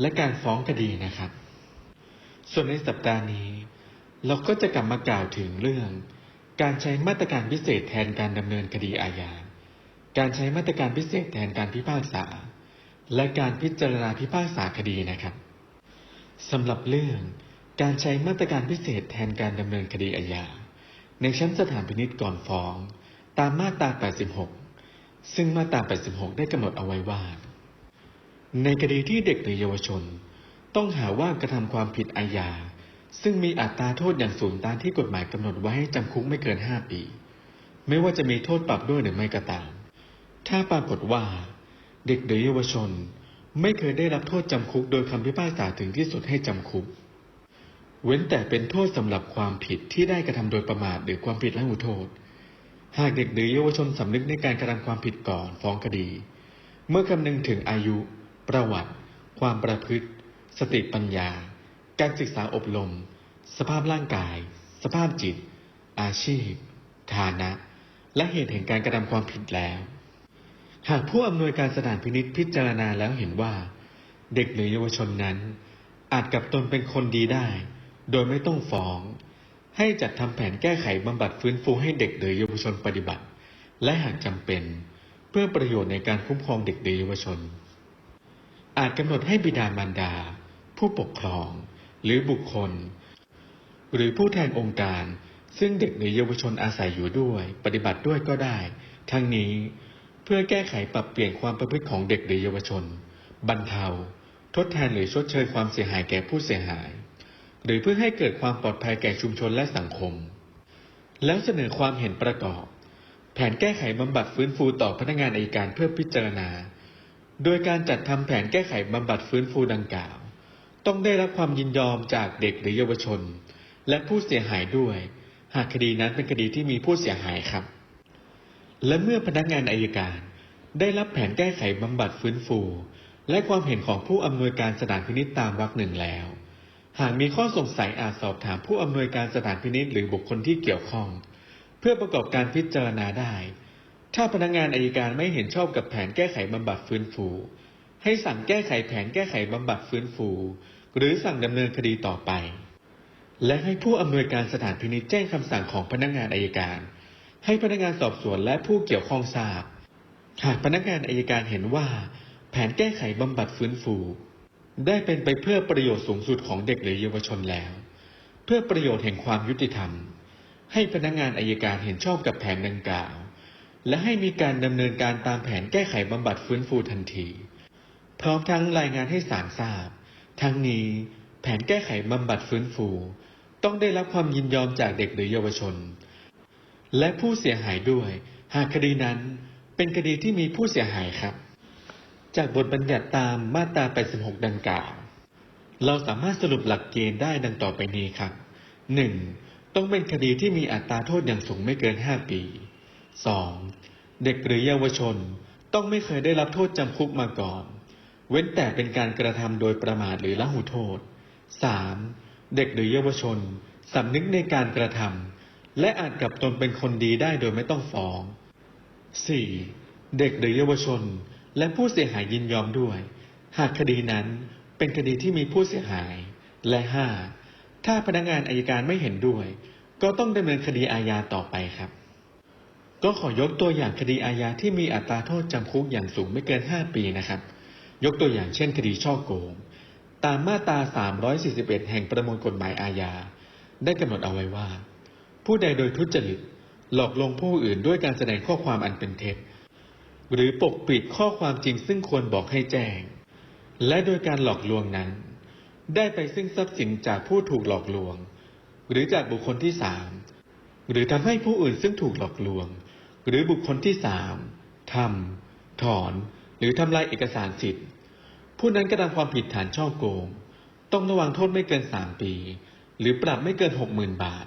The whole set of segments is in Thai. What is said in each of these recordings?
และการฟ้องคดีนะครับ ส่วนในสัปดาห์นี้ เราก็จะกลับมากล่าวถึงเรื่อง การใช้มาตรการพิเศษแทนการดำเนินคดีอาญา การใช้มาตรการพิเศษแทนการพิพากษา และการพิจารณาพิพากษาคดีนะครับสำหรับเรื่องการใช้มาตรการพิเศษแทนการดำเนินคดีอาญา ในชั้นสถานพินิจก่อนฟ้อง ตามมาตรา 86 ซึ่งมาตรา 86 ได้กำหนดเอาไว้ว่า ในคดีที่เด็กหรือเยาวชน ต้องหาว่ากระทำความผิดอาญา ซึ่งมีอัตราโทษอย่างสูงตามที่กฎหมายกำหนดไว้ให้จำคุกไม่เกิน 5 ปี ไม่ว่าจะมีโทษปรับด้วยหรือไม่ก็ตาม ถ้าปรากฏว่า เด็กหรือเยาวชน ไม่เคยได้รับโทษจำคุก โดยคำพิพากษาถึงที่สุดให้จำคุก เว้นแต่เป็นโทษสำหรับความผิดที่ได้กระทำโดยประมาทหรือความผิดละหูโทษ หากเด็กหรือเยาวชนสำนึกในการกระทำความผิดก่อนฟ้องคดี เมื่อคำนึงถึงอายุ ประวัติ ความประพฤติ สติปัญญา การศึกษาอบรม สภาพร่างกาย สภาพจิต อาชีพ ฐานะ และเหตุแห่งการกระทำความผิดแล้ว หากผู้อำนวยการสถานพินิษพิจารณาแล้วเห็นว่า เด็กหรือเยาวชนนั้น อาจกลับตนเป็นคนดีได้ โดยไม่ต้องฟ้อง ให้จัดทำแผนแก้ไขบำบัดฟื้นฟูให้เด็กหรือเยาวชนปฏิบัติ และหากจำเป็น เพื่อประโยชน์ในการคุ้มครองเด็กหรือเยาวชน อาจกำหนดให้บิดามารดา ผู้ปกครอง หรือบุคคล หรือผู้แทนองค์การ ซึ่งเด็กหรือเยาวชนอาศัยอยู่ด้วย ปฏิบัติด้วยก็ได้ ทั้งนี้เพื่อแก้ไขปรับเปลี่ยนความประพฤติของเด็กหรือเยาวชน บรรเทา ทดแทนหรือชดเชยความเสียหายแก่ผู้เสียหาย หรือเพื่อให้เกิดความปลอดภัยแก่ชุมชนและสังคม แล้วเสนอความเห็นประกอบ แผนแก้ไขบำบัดฟื้นฟูต่อพนักงานอัยการเพื่อพิจารณา โดยการจัดทำแผนแก้ไขบำบัดฟื้นฟูดังกล่าว ต้องได้รับความยินยอมจากเด็กหรือเยาวชน และผู้เสียหายด้วย หากคดีนั้นเป็นคดีที่มีผู้เสียหายครับ และเมื่อพนักงานอายการ ได้รับแผนแก้ไขบำบัดฟื้นฟู และความเห็นของผู้อำนวยการสถานพินิจตามวรรคหนึ่งแล้ว หากมีข้อสงสัยอาจสอบถามผู้อำนวยการสถานพินิจหรือบุคคลที่เกี่ยวข้อง เพื่อประกอบการพิจารณาได้ ถ้าพนักงานอายการไม่เห็นชอบกับแผนแก้ไขบำบัดฟื้นฟู ให้สั่งแก้ไขแผนแก้ไขบำบัดฟื้นฟู หรือสั่งดำเนินคดีต่อไป และให้ผู้อำนวยการสถานพินิจแจ้งคำสั่งของพนักงานอายการ ให้พนักงานสอบสวนและผู้เกี่ยวข้องทราบ หากพนักงานอายการเห็นว่า แผนแก้ไขบำบัดฟื้นฟู ได้เป็นไปเพื่อประโยชน์สูงสุดของเด็กหรือเยาวชนแล้ว เพื่อประโยชน์แห่งความยุติธรรม ให้พนักงานอายการเห็นชอบกับแผนดังกล่าว และให้มีการดำเนินการตามแผนแก้ไขบำบัดฟื้นฟูทันที พร้อมทั้งรายงานให้ศาลทราบ ทั้งนี้แผนแก้ไขบำบัดฟื้นฟู ต้องได้รับความยินยอมจากเด็กหรือเยาวชน และผู้เสียหายด้วย หากคดีนั้นเป็นคดีที่มีผู้เสียหายครับ จากบทบัญญัติตามมาตรา 86 ดังกล่าว เราสามารถสรุปหลักเกณฑ์ได้ดังต่อไปนี้ครับ 1. ต้องเป็นคดีที่มีอัตราโทษอย่างสูงไม่เกิน 5 ปี 2. เด็กหรือเยาวชนต้องไม่เคยได้รับโทษจำคุกมาก่อน เว้นแต่เป็นการกระทำโดยประมาทหรือละหูโทษ 3. เด็กหรือเยาวชนสำนึกในการกระทำและอาจกลับตนเป็นคนดีได้โดยไม่ต้องฟ้อง 4. เด็กหรือเยาวชน และผู้เสียหายยินยอมด้วย หากคดีนั้นเป็นคดีที่มีผู้เสียหาย และ 5. ถ้าพนักงานอายการไม่เห็นด้วย ก็ต้องดำเนินคดีอาญาต่อไปครับ ก็ขอยกตัวอย่างคดีอาญาที่มีอัตราโทษจำคุกอย่างสูงไม่เกิน 5 ปีนะครับ ยกตัวอย่างเช่นคดีช่อโกง ตามมาตรา 341 แห่งประมวลกฎหมายอาญา ได้กำหนดเอาไว้ว่า ผู้ใดโดยทุจริตหลอกลวงผู้อื่นด้วยการแสดงข้อความอันเป็นเท็จ หรือปกปิดข้อความจริงซึ่งควรบอกให้แจ้ง และโดยการหลอกลวงนั้น ได้ไปซึ่งทรัพย์สินจากผู้ถูกหลอกลวง หรือจากบุคคลที่สามหรือทำให้ผู้อื่นซึ่งถูกหลอกลวง หรือบุคคลที่สามทำถอน หรือทำลายเอกสารสิทธิ์ ผู้นั้นกระทำความผิดฐานช่อโกง ต้องระวังโทษไม่เกินสามปี หรือปรับไม่เกินหกหมื่นบาท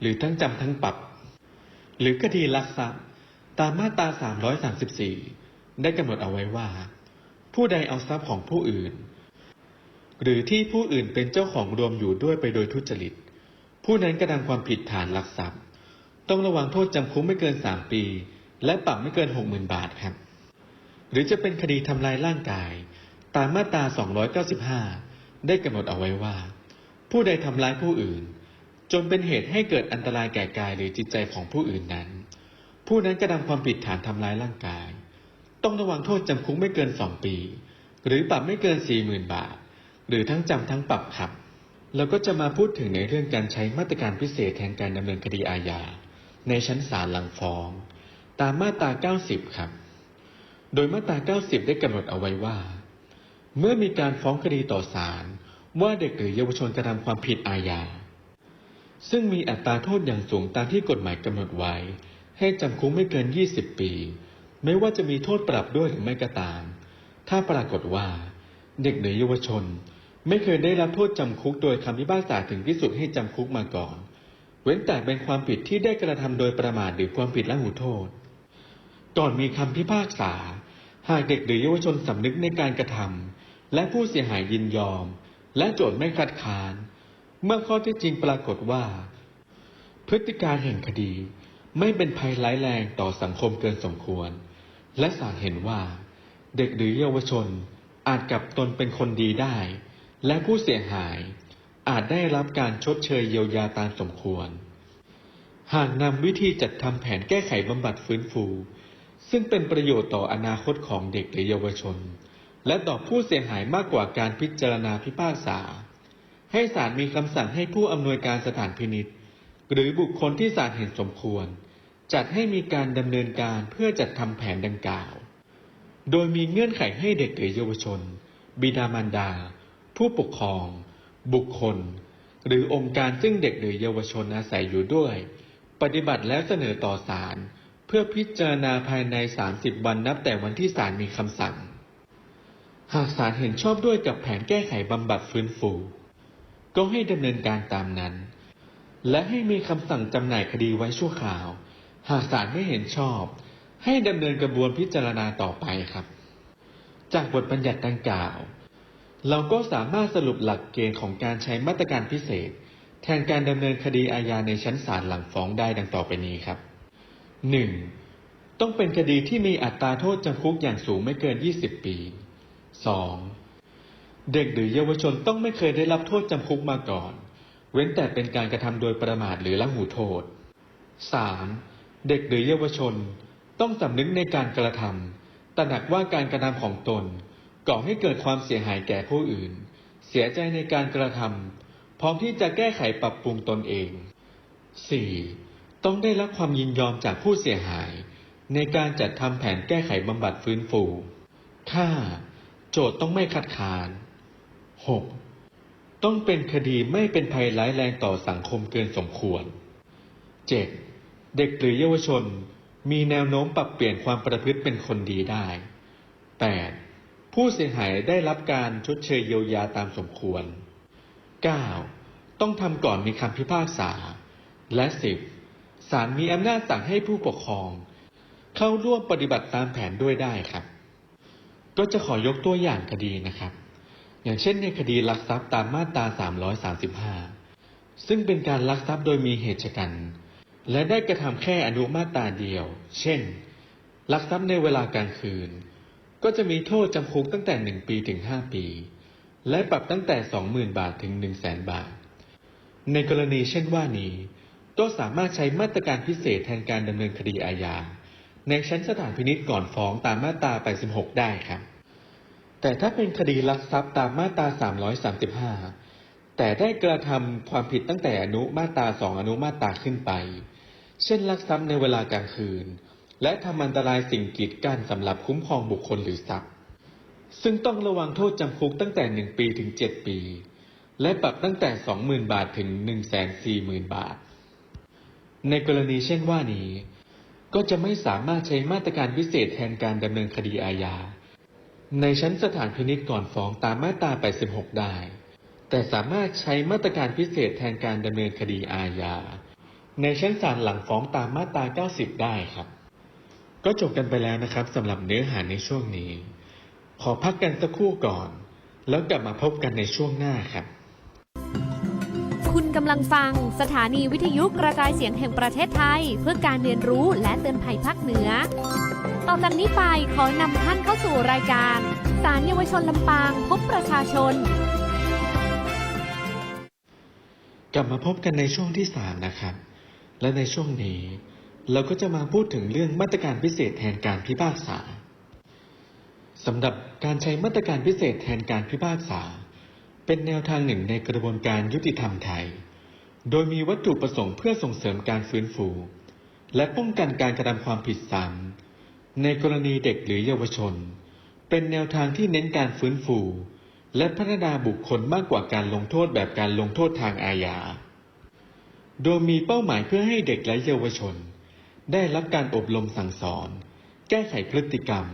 หรือทั้งจำทั้งปรับ หรือคดีลักทรัพย์ ตามมาตรา334ได้กำหนดเอาไว้ว่า ผู้ใดเอาทรัพย์ของผู้อื่น หรือที่ผู้อื่นเป็นเจ้าของรวมอยู่ด้วยไปโดยทุจริต ผู้นั้นกระทำความผิดฐานลักทรัพย์ ต้องระวังโทษจำคุกไม่เกิน 3 ปี และปรับไม่เกิน 60,000 บาทครับ หรือจะเป็นคดีทำลายร่างกาย ตามมาตรา 295 ได้กำหนดเอาไว้ว่า ผู้ใดทำร้ายผู้อื่น จนเป็นเหตุให้เกิดอันตรายแก่กายหรือจิตใจของผู้อื่นนั้น ผู้นั้นกระทำความผิดฐานทำร้ายร่างกาย ต้องระวังโทษจำคุกไม่เกินสองปี หรือปรับไม่เกินสี่หมื่นบาท หรือทั้งจำทั้งปรับครับแล้วก็จะมาพูดถึงในเรื่องการใช้มาตรการพิเศษแทนการดำเนินคดีอาญา ในชั้นศาลหลังฟ้อง ตามมาตรา 90 ครับ โดยมาตรา 90 ได้กำหนดเอาไว้ว่า เมื่อมีการฟ้องคดีต่อศาลว่าเด็กหรือเยาวชนกระทำความผิดอาญา ซึ่งมีอัตราโทษอย่างสูงตามที่กฎหมายกำหนดไว้ ให้จำคุกไม่เกิน 20 ปี ไม่ว่าจะมีโทษปรับด้วยหรือไม่ก็ตาม ถ้าปรากฏว่า เด็กหรือเยาวชน ไม่เคยได้รับโทษจำคุกโดยคำพิพากษาถึงที่สุดให้จำคุกมาก่อน ว้นแต่เป็นความผิดที่ได้กระทำโดยประมาทหรือความผิดละหูโทษ ก่อนมีคำพิพากษา หากเด็กหรือเยาวชนสำนึกในการกระทำและผู้เสียหายยินยอม และโจทย์ไม่คัดค้าน เมื่อข้อเที่จริงปรากฏว่า พฤติการแห่งคดีไม่เป็นภัยร้ายแรงต่อสังคมเกินสมควร และศาลเห็นว่า เด็กหรือเยาวชนอาจกลับตนเป็นคนดีได้ และผู้เสียหาย อาจได้รับการชดเชยเยียวยาตามสมควร หากนำวิธีจัดทำแผนแก้ไขบำบัดฟื้นฟู ซึ่งเป็นประโยชน์ต่ออนาคตของเด็กหรือเยาวชน และต่อผู้เสียหายมากกว่าการพิจารณาพิพากษา ให้ศาลมีคำสั่งให้ผู้อำนวยการสถานพินิษหรือบุคคลที่ศาลเห็นสมควร จัดให้มีการดำเนินการเพื่อจัดทำแผนดังกล่าว โดยมีเงื่อนไขให้เด็กหรือเยาวชน บิดามารดา ผู้ปกครอง บุคคล หรือองค์การซึ่งเด็กหรือเยาวชนอาศัยอยู่ด้วย ปฏิบัติแล้วเสนอต่อศาลเพื่อพิจารณาภายใน 30 วันนับแต่วันที่ศาลมีคำสั่ง หากศาลเห็นชอบด้วยกับแผนแก้ไขบำบัดฟื้นฟู ก็ให้ดำเนินการตามนั้น และให้มีคำสั่งจำหน่ายคดีไว้ชั่วคราว หากศาลไม่เห็นชอบ ให้ดำเนินกระบวนพิจารณาต่อไปครับ จากบทบัญญัติดังกล่าว เราก็สามารถสรุปหลักเกณฑ์ของการใช้มาตรการพิเศษ แทนการดำเนินคดีอาญาในชั้นศาลหลังฟ้องได้ดังต่อไปนี้ครับ 1. ต้องเป็นคดีที่มีอัตราโทษจำคุกอย่างสูงไม่เกิน 20 ปี 2. เด็กหรือเยาวชนต้องไม่เคยได้รับโทษจำคุกมาก่อน เว้นแต่เป็นการกระทำโดยประมาทหรือละหูโทษ 3. เด็กหรือเยาวชน ต้องสำนึกในการกระทำตระหนักว่าการกระทำของตน ก่อให้เกิดความเสียหายแก่ผู้อื่น เสียใจในการกระทำพร้อมที่จะแก้ไขปรับปรุงตนเอง 4. ต้องได้รับความยินยอมจากผู้เสียหาย ในการจัดทำแผนแก้ไขบำบัดฟื้นฟู 5. โจทย์ต้องไม่คัดค้าน 6. ต้องเป็นคดีไม่เป็นภัยร้ายแรงต่อสังคมเกินสมควร 7. เด็กหรือเยาวชนมีแนวโน้มปรับเปลี่ยนความประพฤติเป็นคนดีได้ 8. ผู้เสียหายได้รับการชดเชยเยียวยาตามสมควร 9. ต้องทำก่อนมีคำพิพากษา และ 10. ศาลมีอำนาจสั่งให้ผู้ปกครอง เข้าร่วมปฏิบัติตามแผนด้วยได้ครับ ก็จะขอยกตัวอย่างคดีนะครับ อย่างเช่นในคดีลักทรัพย์ตามมาตรา 335 ซึ่งเป็นการลักทรัพย์โดยมีเหตุฉกัน และได้กระทำแค่อนุมาตราเดียว เช่น ลักทรัพย์ในเวลากลางคืน ก็จะมีโทษจำคุกตั้งแต่ 1 ปีถึง 5 ปี และปรับตั้งแต่ 20,000 บาทถึง 100,000 บาท ในกรณีเช่นว่านี้ก็สามารถใช้มาตรการพิเศษแทนการดำเนินคดีอาญาในชั้นสถานพินิจก่อนฟ้องตามมาตรา 86 ได้ครับ แต่ถ้าเป็นคดีลักทรัพย์ตามมาตรา 335 แต่ได้กระทำความผิดตั้งแต่อนุมาตรา 2 อนุมาตราขึ้นไป เช่นลักทรัพย์ในเวลากลางคืน และทำอันตรายสิ่งกีดกั้นสำหรับคุ้มครองบุคคลหรือทรัพย์ ซึ่งต้องระวังโทษจำคุกตั้งแต่ 1 ปีถึง 7 ปี และปรับตั้งแต่ 20,000 บาทถึง 140,000 บาท ในกรณีเช่นว่านี้ ก็จะไม่สามารถใช้มาตรการพิเศษแทนการดำเนินคดีอาญา ในชั้นสถานพินิจก่อนฟ้องตามมาตรา 86 ได้ แต่สามารถใช้มาตรการพิเศษแทนการดำเนินคดีอาญา ในชั้นศาลหลังฟ้องตามมาตรา 90 ได้ครับ ก็จบกันไปแล้วนะครับสำหรับเนื้อหาในช่วงนี้ ขอพักกันสักครู่ก่อน แล้วกลับมาพบกันในช่วงหน้าครับ คุณกำลังฟังสถานีวิทยุกระจายเสียงแห่งประเทศไทย เพื่อการเรียนรู้และเตือนภัยภาคเหนือ ต่อจากนี้ไปขอนำท่านเข้าสู่รายการศาลเยาวชนลำปางพบประชาชน กลับมาพบกันในช่วงที่สามนะครับ และในช่วงนี้ เราก็จะมาพูดถึงเรื่องมาตรการพิเศษแทนการพิพากษาสำหรับการใช้มาตรการพิเศษแทนการพิพากษา เป็นแนวทางหนึ่งในกระบวนการยุติธรรมไทย โดยมีวัตถุประสงค์เพื่อส่งเสริมการฟื้นฟู และป้องกันการกระทำความผิดซ้ำในกรณีเด็กหรือเยาวชน เป็นแนวทางที่เน้นการฟื้นฟู และพัฒนาบุคคลมากกว่าการลงโทษแบบการลงโทษทางอาญาโดยมีเป้าหมายเพื่อให้เด็กและเยาวชน ได้รับการอบรมสั่งสอน แก้ไขพฤติกรรม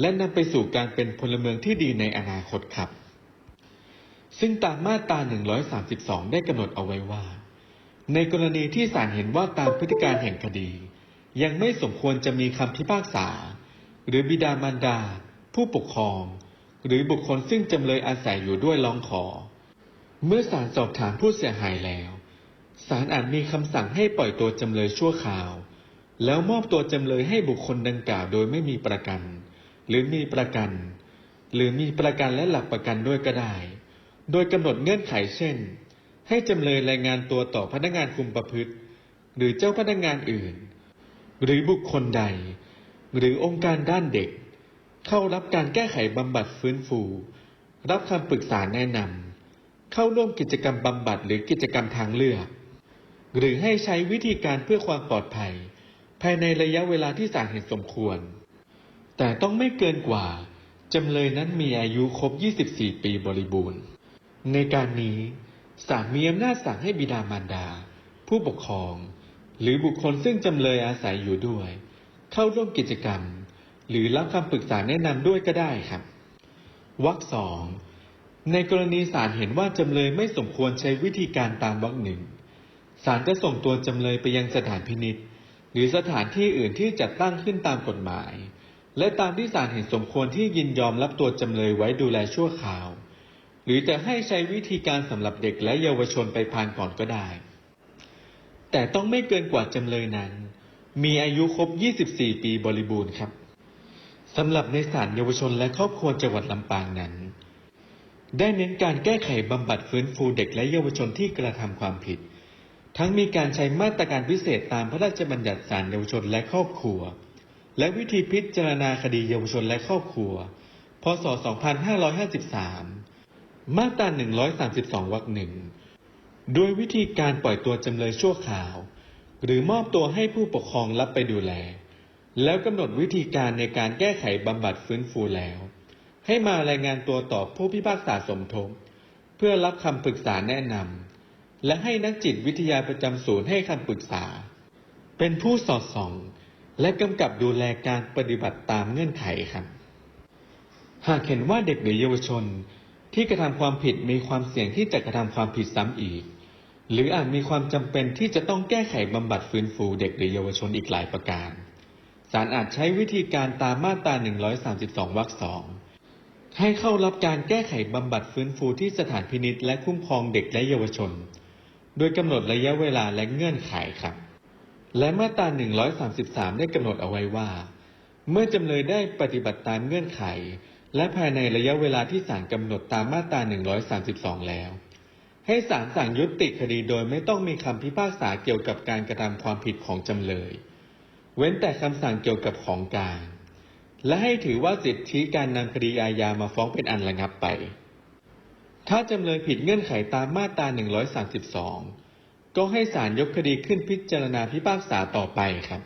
และนำไปสู่การเป็นพลเมืองที่ดีในอนาคตครับ ซึ่งตามมาตรา 132 ได้กำหนดเอาไว้ว่า ในกรณีที่ศาลเห็นว่าตามพฤติการแห่งคดี ยังไม่สมควรจะมีคำพิพากษา หรือบิดามารดา ผู้ปกครอง หรือบุคคลซึ่งจำเลยอาศัยอยู่ด้วยร้องขอ เมื่อศาลสอบถามผู้เสียหายแล้วศาลอาจมีคำสั่งให้ปล่อยตัวจำเลยชั่วคราว แล้วมอบตัวจำเลยให้บุคคลดังกล่าวโดยไม่มีประกัน หรือมีประกัน หรือมีประกันและหลักประกันด้วยก็ได้ โดยกำหนดเงื่อนไขเช่น ให้จำเลยรายงานตัวต่อพนักงานคุมประพฤติ หรือเจ้าพนักงานอื่น หรือบุคคลใด หรือองค์การด้านเด็ก เข้ารับการแก้ไขบำบัดฟื้นฟู รับคำปรึกษาแนะนำเข้าร่วมกิจกรรมบำบัดหรือกิจกรรมทางเลือก หรือให้ใช้วิธีการเพื่อความปลอดภัย ภายในระยะเวลาที่ศาลเห็นสมควร แต่ต้องไม่เกินกว่า จำเลยนั้นมีอายุครบ 24 ปีบริบูรณ์ ในการนี้ศาลมีอำนาจสั่งให้บิดามารดา ผู้ปกครอง หรือบุคคลซึ่งจำเลยอาศัยอยู่ด้วย เข้าร่วมกิจกรรม หรือรับคำปรึกษาแนะนำด้วยก็ได้ครับวรรคสองในกรณีศาลเห็นว่าจำเลยไม่สมควรใช้วิธีการตามวรรคหนึ่งศาลจะส่งตัวจำเลยไปยังสถานพินิษ หรือสถานที่อื่นที่จัดตั้งขึ้นตามกฎหมาย และตามที่ศาลเห็นสมควรที่ยินยอมรับตัวจำเลยไว้ดูแลชั่วคราว หรือจะให้ใช้วิธีการสำหรับเด็กและเยาวชนไปพานก่อนก็ได้ แต่ต้องไม่เกินกว่าจำเลยนั้น มีอายุครบ 24 ปีบริบูรณ์ครับสำหรับในศาลเยาวชนและครอบครัวจังหวัดลำปางนั้น ได้เน้นการแก้ไขบำบัดฟื้นฟูเด็กและเยาวชนที่กระทำความผิด ทั้งมีการใช้มาตรการพิเศษตามพระราชบัญญัติศาลเยาวชนและครอบครัว และวิธีพิจารณาคดีเยาวชนและครอบครัว พศ 2553 มาตรา 132 วรรคหนึ่งโดยวิธีการปล่อยตัวจำเลยชั่วคราว หรือมอบตัวให้ผู้ปกครองรับไปดูแล แล้วกำหนดวิธีการในการแก้ไขบำบัดฟื้นฟูแล้ว ให้มารายงานตัวต่อผู้พิพากษาสมทบ เพื่อรับคำปรึกษาแนะนำ และให้นักจิตวิทยาประจำศูนย์ให้คำปรึกษา เป็นผู้สอดส่อง และกำกับดูแลการปฏิบัติตามเงื่อนไขครับ หากเห็นว่าเด็กหรือเยาวชนที่กระทำความผิดมีความเสี่ยงที่จะกระทำความผิดซ้ำอีก หรืออาจมีความจำเป็นที่จะต้องแก้ไขบำบัดฟื้นฟูเด็กหรือเยาวชนอีกหลายประการศาลอาจใช้วิธีการตามมาตรา 132 วรรคสองให้เข้ารับการแก้ไขบำบัดฟื้นฟูที่สถานพินิษและคุ้มครองเด็กและเยาวชน โดยกำหนดระยะเวลาและเงื่อนไขครับ และมาตรา 133 ได้กำหนดเอาไว้ว่า เมื่อจำเลยได้ปฏิบัติตามเงื่อนไข และภายในระยะเวลาที่ศาลกำหนดตามมาตรา 132 แล้ว ให้ศาลสั่งยุติคดีโดยไม่ต้องมีคำพิพากษาเกี่ยวกับการกระทำความผิดของจำเลย เว้นแต่คำสั่งเกี่ยวกับของกลางและให้ถือว่าสิทธิการนำคดีอาญามาฟ้องเป็นอันระงับไป ถ้าจำเลยผิดเงื่อนไขตามมาตรา 132 ก็ให้ศาลยกคดีขึ้นพิจารณาพิพากษาต่อไปครับ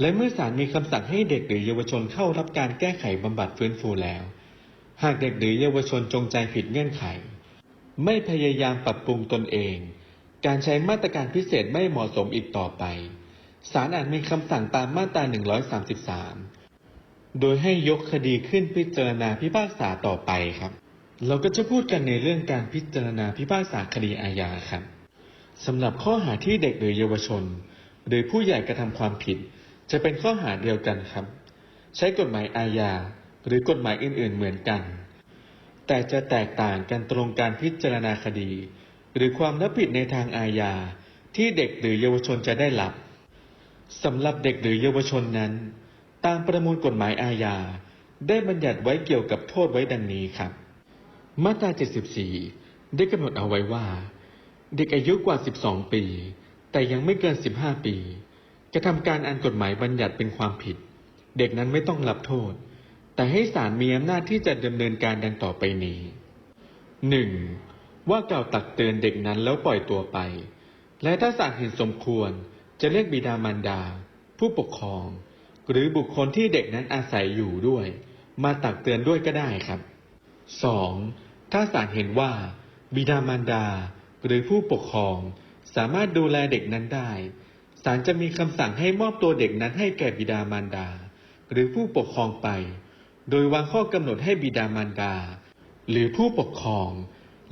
และเมื่อศาลมีคำสั่งให้เด็กหรือเยาวชนเข้ารับการแก้ไขบำบัดฟื้นฟูแล้ว หากเด็กหรือเยาวชนจงใจผิดเงื่อนไข ไม่พยายามปรับปรุงตนเอง การใช้มาตรการพิเศษไม่เหมาะสมอีกต่อไปศาลอาจมีคำสั่งตามมาตรา 133 โดยให้ยกคดีขึ้นพิจารณาพิพากษาต่อไปครับ เราก็จะพูดกันในเรื่องการพิจารณาพิพากษาคดีอาญาครับสำหรับข้อหาที่เด็กหรือเยาวชน หรือผู้ใหญ่กระทำความผิด จะเป็นข้อหาเดียวกันครับ ใช้กฎหมายอาญาหรือกฎหมายอื่น ๆ เหมือนกัน แต่จะแตกต่างกันตรงการพิจารณาคดี หรือความรับผิดในทางอาญาที่เด็กหรือเยาวชนจะได้รับสำหรับเด็กหรือเยาวชนนั้น ตามประมวลกฎหมายอาญาได้บัญญัติไว้เกี่ยวกับโทษไว้ดังนี้ครับ มาตรา 74 ได้กำหนดเอาไว้ว่า เด็กอายุกว่า 12 ปี แต่ยังไม่เกิน 15 ปีกระทำการอันกฎหมายบัญญัติเป็นความผิด เด็กนั้นไม่ต้องรับโทษ แต่ให้ศาลมีอำนาจที่จะดำเนินการดังต่อไปนี้หนึ่งว่ากล่าวตักเตือนเด็กนั้นแล้วปล่อยตัวไป และถ้าศาลเห็นสมควรจะเรียกบิดามารดา ผู้ปกครอง หรือบุคคลที่เด็กนั้นอาศัยอยู่ด้วย มาตักเตือนด้วยก็ได้ครับ 2. ถ้าศาลเห็นว่า บิดามารดา หรือผู้ปกครอง สามารถดูแลเด็กนั้นได้ศาลจะมีคำสั่งให้มอบตัวเด็กนั้นให้แก่บิดามารดา หรือผู้ปกครองไป โดยวางข้อกำหนดให้บิดามารดา หรือผู้ปกครอง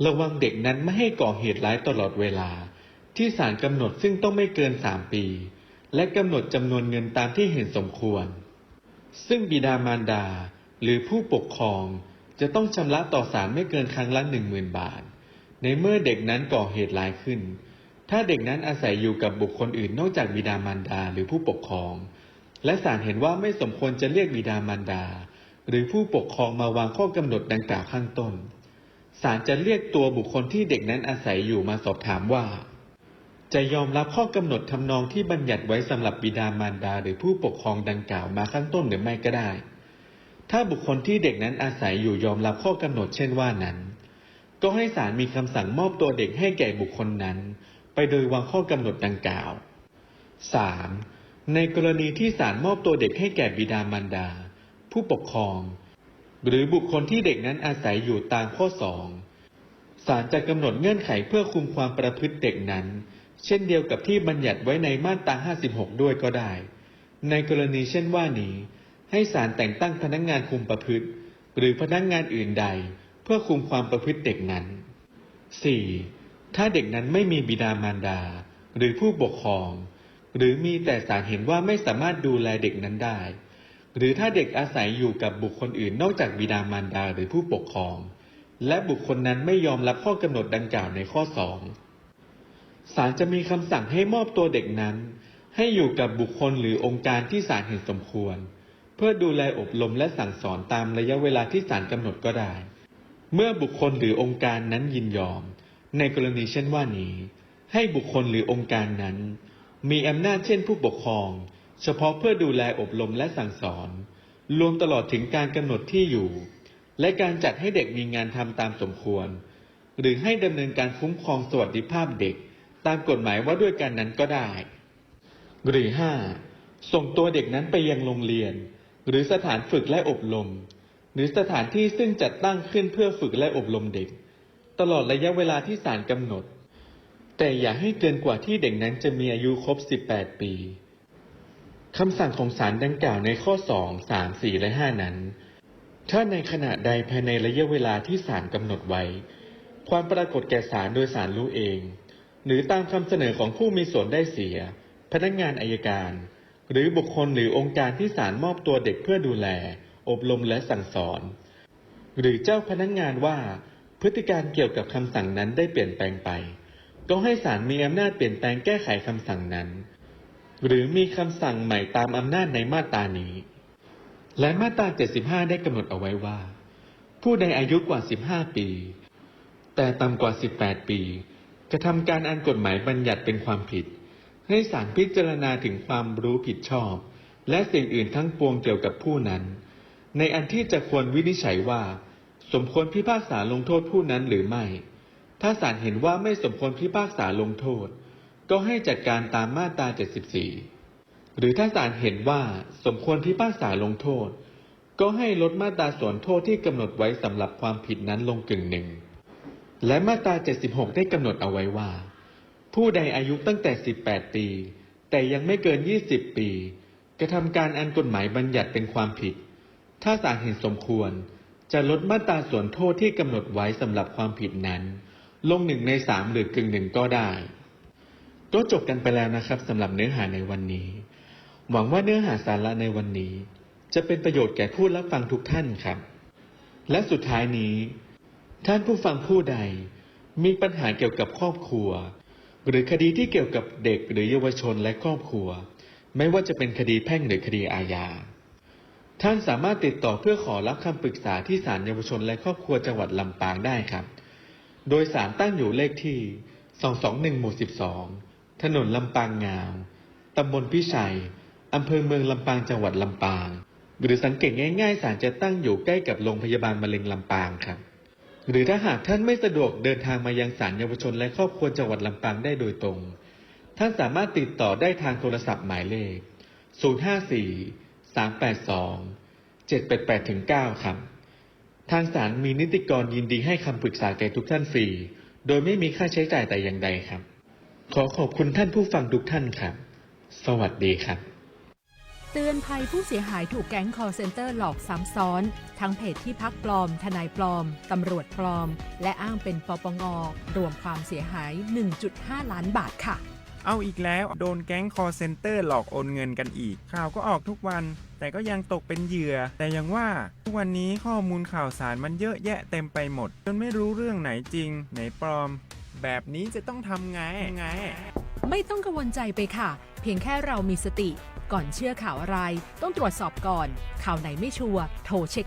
ระวังเด็กนั้นไม่ให้ก่อเหตุร้ายตลอดเวลา ที่ศาลกำหนดซึ่งต้องไม่เกินสามปี และกำหนดจำนวนเงินตามที่เห็นสมควร ซึ่งบิดามารดา หรือผู้ปกครอง จะต้องชำระต่อศาลไม่เกินครั้งละหนึ่งหมื่นบาท ในเมื่อเด็กนั้นก่อเหตุร้ายขึ้น ถ้าเด็กนั้นอาศัยอยู่กับบุคคลอื่นนอกจากบิดามารดาหรือผู้ปกครอง และศาลเห็นว่าไม่สมควรจะเรียกบิดามารดา หรือผู้ปกครองมาวางข้อกำหนดดังกล่าวข้างต้นศาลจะเรียกตัวบุคคลที่เด็กนั้นอาศัยอยู่มาสอบถามว่า จะยอมรับข้อกำหนดทำนองที่บัญญัติไว้สำหรับบิดามารดาหรือผู้ปกครองดังกล่าวมาข้างต้นหรือไม่ก็ได้ ถ้าบุคคลที่เด็กนั้นอาศัยอยู่ยอมรับข้อกำหนดเช่นว่านั้น ก็ให้ศาลมีคำสั่งมอบตัวเด็กให้แก่บุคคลนั้น ไปโดยวางข้อกำหนดดังกล่าว 3. ในกรณีที่ศาลมอบตัวเด็กให้แก่บิดามารดา ผู้ปกครอง หรือบุคคลที่เด็กนั้นอาศัยอยู่ตามข้อสองศาลจะกำหนดเงื่อนไขเพื่อคุมความประพฤติเด็กนั้น เช่นเดียวกับที่บัญญัติไว้ในมาตรา 56 ด้วยก็ได้ ในกรณีเช่นว่านี้ ให้ศาลแต่งตั้งพนักงานคุมประพฤติ หรือพนักงานอื่นใด เพื่อคุมความประพฤติเด็กนั้น 4. ถ้าเด็กนั้นไม่มีบิดามารดา หรือผู้ปกครอง หรือมีแต่ศาลเห็นว่าไม่สามารถดูแลเด็กนั้นได้ หรือถ้าเด็กอาศัยอยู่กับบุคคลอื่นนอกจากบิดามารดาหรือผู้ปกครอง และบุคคลนั้นไม่ยอมรับข้อกำหนดดังกล่าวในข้อสองศาลจะมีคำสั่งให้มอบตัวเด็กนั้น ให้อยู่กับบุคคลหรือองค์การที่ศาลเห็นสมควร เพื่อดูแลอบรมและสั่งสอนตามระยะเวลาที่ศาลกำหนดก็ได้ เมื่อบุคคลหรือองค์การนั้นยินยอม ในกรณีเช่นว่านี้ ให้บุคคลหรือองค์การนั้น มีอำนาจเช่นผู้ปกครอง เฉพาะเพื่อดูแลอบรมและสั่งสอน รวมตลอดถึงการกำหนดที่อยู่ และการจัดให้เด็กมีงานทำตามสมควร หรือให้ดำเนินการคุ้มครองสวัสดิภาพเด็ก ตามกฎหมายว่าด้วยกันนั้นก็ได้ หรือห้าส่งตัวเด็กนั้นไปยังโรงเรียน หรือสถานฝึกและอบรม หรือสถานที่ซึ่งจัดตั้งขึ้นเพื่อฝึกและอบรมเด็ก ตลอดระยะเวลาที่ศาลกำหนด แต่อย่าให้เกินกว่าที่เด็กนั้นจะมีอายุครบ 18 ปีคำสั่งของศาลดังกล่าวในข้อ 2 3 4 และ 5 นั้น ถ้าในขณะใดภายในระยะเวลาที่ศาลกำหนดไว้ ความปรากฏแก่ศาลโดยศาลรู้เอง หรือตามคำเสนอของผู้มีส่วนได้เสีย พนักงานอายการ หรือบุคคลหรือองค์การที่ศาลมอบตัวเด็กเพื่อดูแล อบรมและสั่งสอน หรือเจ้าพนักงานว่า พฤติการเกี่ยวกับคำสั่งนั้นได้เปลี่ยนแปลงไป ก็ให้ศาลมีอำนาจเปลี่ยนแปลงแก้ไขคำสั่งนั้น หรือมีคำสั่งใหม่ตามอำนาจในมาตรานี้ และมาตรา 75 ได้กำหนดเอาไว้ว่า ผู้ใดอายุกว่า 15 ปี แต่ต่ำกว่า 18 ปีกระทำการอันกฎหมายบัญญัติเป็นความผิด ให้ศาลพิจารณาถึงความรู้ผิดชอบ และสิ่งอื่นทั้งปวงเกี่ยวกับผู้นั้น ในอันที่จะควรวินิจฉัยว่า สมควรพิพากษาลงโทษผู้นั้นหรือไม่ ถ้าศาลเห็นว่าไม่สมควรพิพากษาลงโทษ ก็ให้จัดการตามมาตรา 74 หรือถ้าศาลเห็นว่าสมควรพิพากษาลงโทษ ก็ให้ลดมาตราส่วนโทษที่กำหนดไว้สำหรับความผิดนั้นลงกึ่งหนึ่ง และมาตรา 76 ได้กำหนดเอาไว้ว่า ผู้ใดอายุตั้งแต่ 18 ปี แต่ยังไม่เกิน 20 ปี กระทำการอันกฎหมายบัญญัติเป็นความผิด ถ้าศาลเห็นสมควร จะลดมาตราส่วนโทษที่กำหนดไว้สำหรับความผิดนั้น ลงหนึ่งในสามหรือกึ่งหนึ่งก็ได้ ก็จบกันไปแล้วนะครับสำหรับเนื้อหาในวันนี้ หวังว่าเนื้อหาสาระในวันนี้ จะเป็นประโยชน์แก่ผู้รับฟังทุกท่านครับ และสุดท้ายนี้ ท่านผู้ฟังผู้ใดมีปัญหาเกี่ยวกับครอบครัว หรือคดีที่เกี่ยวกับเด็กหรือเยาวชนและครอบครัว ไม่ว่าจะเป็นคดีแพ่งหรือคดีอาญา ท่านสามารถติดต่อเพื่อขอรับคำปรึกษาที่ศาลเยาวชนและครอบครัวจังหวัดลำปางได้ครับ โดยศาลตั้งอยู่เลขที่ 221 หมู่ 12 ถนนลำปางงาว ตำบลพิชัย อำเภอเมืองลำปางจังหวัดลำปาง หรือสังเกตง่าย ๆ ศาลจะตั้งอยู่ใกล้กับโรงพยาบาลมะเร็งลำปางครับ หรือถ้าหากท่านไม่สะดวกเดินทางมายังศาลเยาวชนและครอบครัวจังหวัดลำปางได้โดยตรง ท่านสามารถติดต่อได้ทางโทรศัพท์หมายเลข 054 382 788-9 ครับ ทางศาลมีนิติกรยินดีให้คำปรึกษาแก่ทุกท่านฟรี โดยไม่มีค่าใช้จ่ายแต่อย่างใดครับ ขอขอบคุณท่านผู้ฟังทุกท่านครับ สวัสดีครับ เตือนภัยผู้เสียหายถูกแก๊ง call center หลอกซ้ำซ้อน ทั้งเพจที่พักปลอม ทนายปลอม ตำรวจปลอม และอ้างเป็นปปงรวมความเสียหาย 1.5 ล้านบาทค่ะ เอาอีกแล้วโดนแก๊งคอร์เซนเตอร์หลอกโอนเงินกันอีก ข่าวก็ออกทุกวัน แต่ก็ยังตกเป็นเหยื่อ แต่ยังว่า ทุกวันนี้ข้อมูลข่าวสารมันเยอะแยะเต็มไปหมด จนไม่รู้เรื่องไหนจริง ไหนปลอม แบบนี้จะต้องทำไงไง ไม่ต้องกังวลใจไปค่ะ เพียงแค่เรามีสติ ก่อนเชื่อข่าวอะไร ต้องตรวจสอบก่อน ข่าวไหนไม่ชัวร์โทรเช็ค